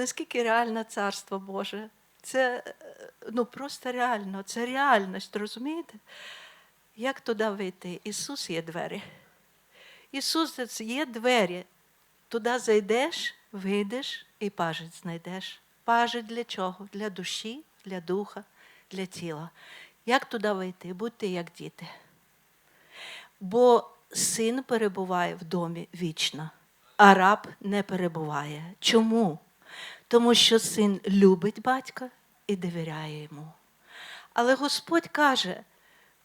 наскільки реальне царство Боже. Це е, ну, просто реально, це реальність, розумієте? Як туди вийти? Ісус є двері. Ісус є двері. Туди зайдеш, вийдеш і пажить знайдеш. Пажить для чого? Для душі, для духа, для тіла. Як туди вийти? Будьте як діти. Бо син перебуває в домі вічно, а раб не перебуває. Чому? Тому що син любить батька і довіряє йому. Але Господь каже: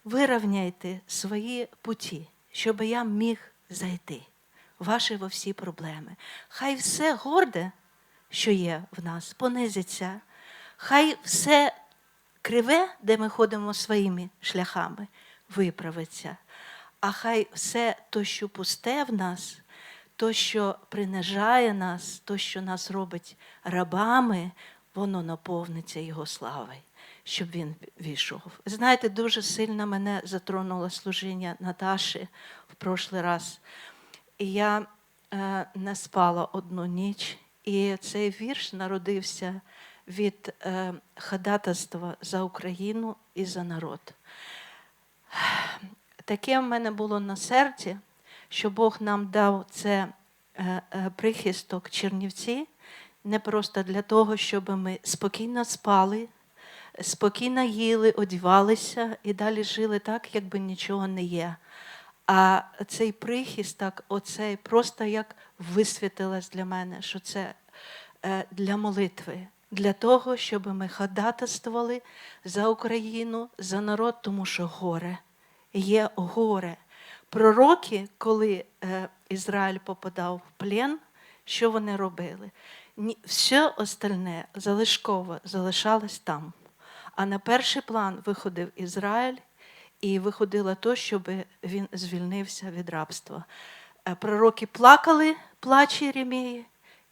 вирівняйте свої путі, щоб я міг зайти. Ваші во всі проблеми. Хай все горде, що є в нас, понизиться. Хай все криве, де ми ходимо своїми шляхами, виправиться. А хай все то, що пусте в нас, то, що принижає нас, то, що нас робить рабами, воно наповниться Його славою, щоб він війшов. Знаєте, дуже сильно мене затронуло служіння Наташі в прошлий раз. І я е, не спала одну ніч, і цей вірш народився від е, ходатайства за Україну і за народ. Таке в мене було на серці, що Бог нам дав це е, е, прихисток Чернівці не просто для того, щоб ми спокійно спали, спокійно їли, одівалися і далі жили так, якби нічого не є. А цей прихисток, оцей просто як висвітилось для мене, що це е, для молитви, для того, щоб ми ходатайствували за Україну, за народ, тому що горе є горе. Пророки, коли е, Ізраїль попадав в плен, що вони робили? Все остальне залишково залишалось там. А на перший план виходив Ізраїль і виходило то, щоб він звільнився від рабства. Е, Пророки плакали, плач Єремії,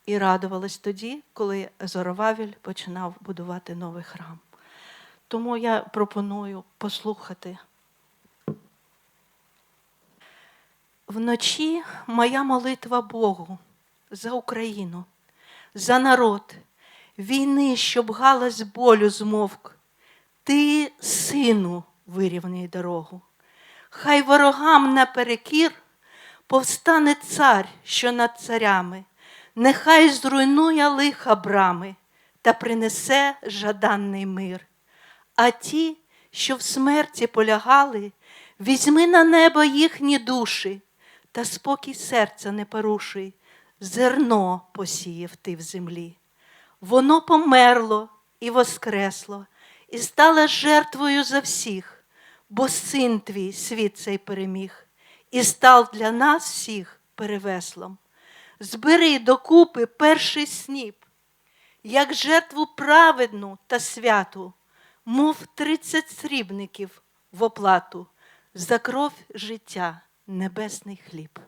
і радувались тоді, коли Зоровавіль починав будувати новий храм. Тому я пропоную послухати. Вночі моя молитва Богу за Україну, за народ, війни, щоб галас болю змовк. Ти, сину, вирівняй дорогу. Хай ворогам наперекір повстане цар, що над царями, нехай зруйнує лиха брами та принесе жаданний мир. А ті, що в смерті полягали, візьми на небо їхні душі, та спокій серця не порушуй, зерно посіяв ти в землі. Воно померло і воскресло, і стало жертвою за всіх, бо син твій світ цей переміг, і став для нас всіх перевеслом. Збери докупи перший сніп, як жертву праведну та святу, мов тридцять срібників в оплату за кров життя, небесний хліб.